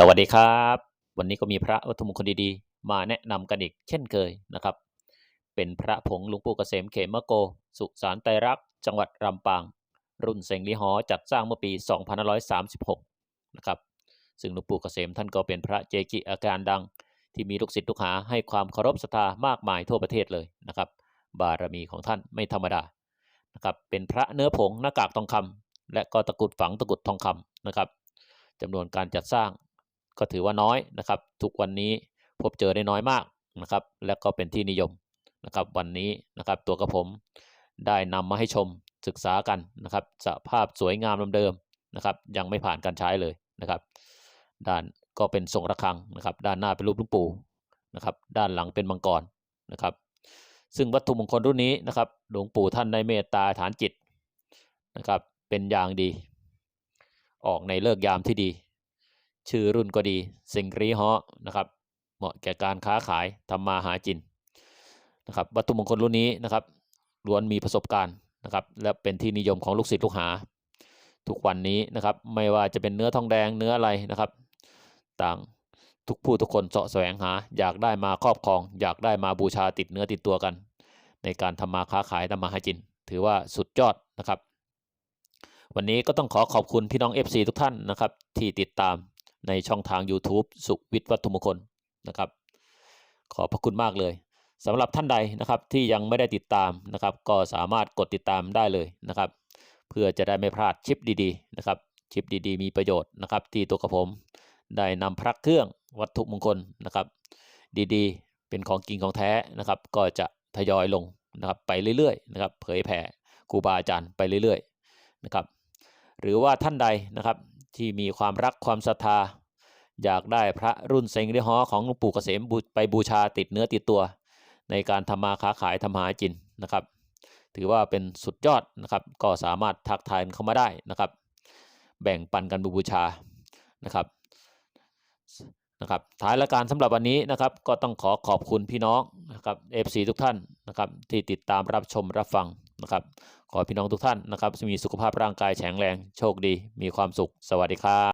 สวัสดีครับ วันนี้ก็มีพระวัตถุมงคลดีๆ มาแนะนำกันอีกเช่นเคยนะครับ เป็นพระผงหลวงปู่เกษมเขมโก สุสานไตรรักจังหวัดลำปาง รุ่นเซงลีหอจัดสร้างเมื่อปี 2536 นะครับ ซึ่งหลวงปู่เกษมท่านก็เป็นพระเจกิอาการดัง ที่มีลูกศิษย์ลูกหาให้ความเคารพศรัทธามากมายทั่วประเทศเลยนะครับ บารมีของท่านไม่ธรรมดานะครับเป็นพระเนื้อผงหน้ากากทองคำและก็ตะกุดฝังตะกุดทองคำนะครับจำนวนการจัดสร้าง ก็ถือว่าน้อยนะครับ ทุกวันนี้พบเจอได้น้อยมากนะครับ และก็เป็นที่นิยมนะครับ วันนี้นะครับตัวกระผมได้นำมาให้ชมศึกษากันนะครับสภาพสวยงามเดิมๆนะครับ ยังไม่ผ่านการใช้เลยนะครับ ด้านก็เป็นทรงระฆังนะครับ ด้านหน้าเป็นรูปหลูกปู่นะครับ ด้านหลังเป็นมังกรนะครับ ซึ่งวัตถุมงคลรุ่นนี้นะครับหลวงปู่ท่านได้เมตตาฐานจิตนะครับ เป็นอย่างดี ออกในเลิกยามที่ดี ชื่อรุ่นก็ดีเซิงรีฮอนะครับ เหมาะแก่การค้าขายทำมาหาจินนะครับวัตถุมงคลรุ่นนี้นะครับล้วนมีประสบการณ์นะครับ และเป็นที่นิยมของลูกศิษย์ลูกหา ทุกวันนี้นะครับ ไม่ว่าจะเป็นเนื้อทองแดงเนื้ออะไรนะครับ ต่างทุกผู้ทุกคนเสาะแสวงหา อยากได้มาครอบครอง อยากได้มาบูชาติดเนื้อติดตัวกัน ในการทำมาค้าขายทำมาหาจิน ถือว่าสุดยอดนะครับ วันนี้ก็ต้องขอขอบคุณพี่น้อง FC ทุกท่านนะครับ ที่ติดตาม ในช่องทาง YouTube สุวิทย์วัตถุมงคลนะครับ ขอบพระคุณมากเลยสำหรับท่านใดนะครับที่ยังไม่ได้ติดตามนะครับ ก็สามารถกดติดตามได้เลยนะครับ เพื่อจะได้ไม่พลาดชิปดีๆนะครับชิปดีๆ มีประโยชน์นะครับ ที่ตัวกระผม ได้นำพระเครื่องวัตถุมงคลนะครับ ดีๆ เป็นของกินของแท้นะครับ ก็จะทยอยลงนะครับไปเรื่อยๆนะครับ เผยแผ่ครูบาอาจารย์ไปเรื่อยๆนะครับ หรือว่าท่านใดนะครับ ที่มีความรักความศรัทธา อยากได้พระรุ่นเซงเรีฮอของหลวงปู่เกษมไปบูชาติดเนื้อติดตัว ในการทำมาค้าขายทำหาจินนะครับ ถือว่าเป็นสุดยอดนะครับ ก็สามารถทักทายเข้ามาได้นะครับ แบ่งปันกันบูชานะครับนะครับท้ายรายการสำหรับวันนี้นะครับ ก็ต้องขอขอบคุณพี่น้องนะครับ FC ทุกท่านนะครับที่ติดตามรับชมรับฟัง นะครับ ขอพี่น้องทุกท่านนะครับ มีสุขภาพร่างกายแข็งแรง โชคดี มีความสุข สวัสดีครับ